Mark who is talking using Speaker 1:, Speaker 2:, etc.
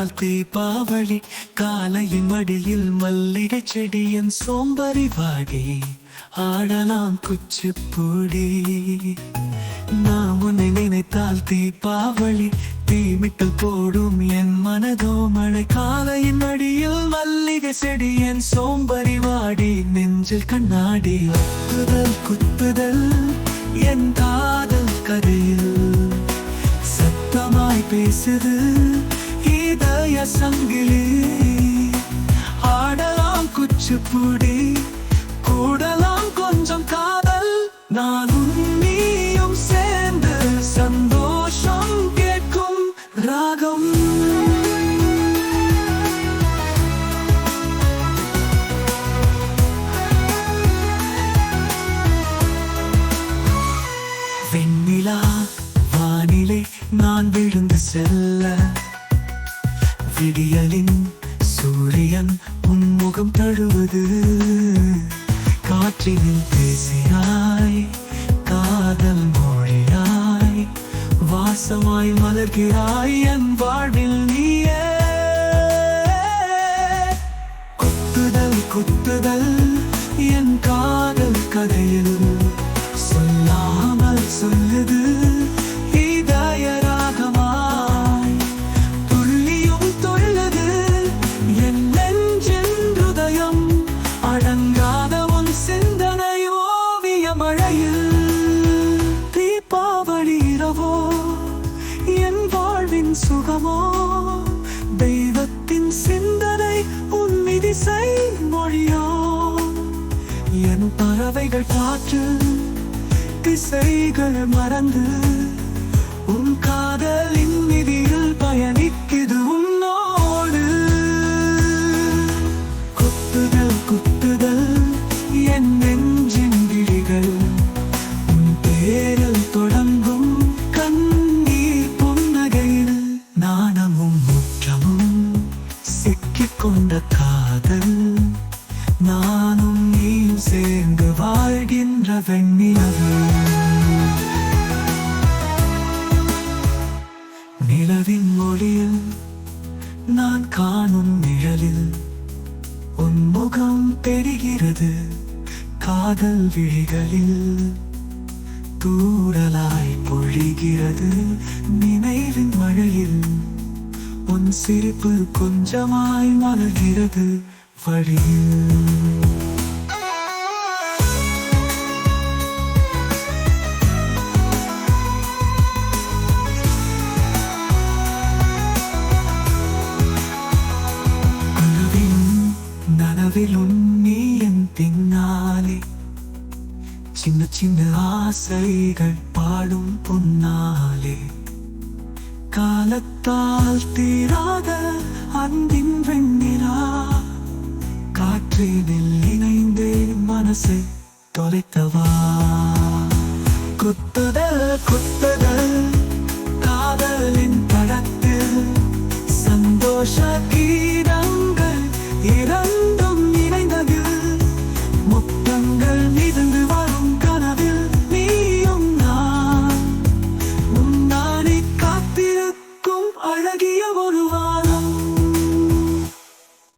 Speaker 1: வந்தால் தீபாவளி காலையின் மடியில் மல்லிகை செடியின் சோம்பரி வாடி. ஆடலாம் குச்சிப்பூடி. நான் உன்னை நினைத்தால் தீபாவளி தீமிட்டல் போடும் என் மனதோ மழை. காலையின் மடியில் மல்லிகை செடி என் சோம்பரி வாடி. நெஞ்சில் கண்ணாடி ஒத்துதல் குத்துதல் என் காதல் கதையில் சத்தமாய் பேசுது. இதய சங்கிலி ஆடலாம் குச்சிப்புடி கூடலாம் கொஞ்சம் காதல். நானும் நீயும் சேர்ந்து சந்தோஷம் கேட்கும் ராகம். வெண்ணிலா வானிலை நான் விழுந்து செல்ல விடியலின் சூரியன் உன்முகம் தழுவது. காற்றினில் பேசினாய் காதல் மொழியாய் வாசமாய் மலர்கிறாய் என் வாழ்வில் நீயே. குத்துதல் குத்துதல் என் காதல் கதையில். இசை மொழியோ என் பறவைகள் காற்று திசைகள் மறந்து காதல் நானும் நீயும் சேர்ந்து வாழ்கின்ற வெண்ணிலவு. நிலவின் மொழியில் நான் காணும் நிழலில் உன் முகம் தெரிகிறது. காதல் விழிகளில் தூறலாய் பொழிகிறது. நினைவின் மழையில் உன் சிரிப்பு கொஞ்சமாய் மலர்கிறது வழியில். கனவின் நீ என் பின்னாலே. சின்ன சின்ன ஆசைகள் பாடும் பொன்னாலே. காலத்தால் தீராத அன்பின் வெண்ணிலா காற்றினில் இணைந்தே மனசை தொலைத்தவா. குத்துதல் குத்துதல் காதலின் படத்தில் சந்தோஷ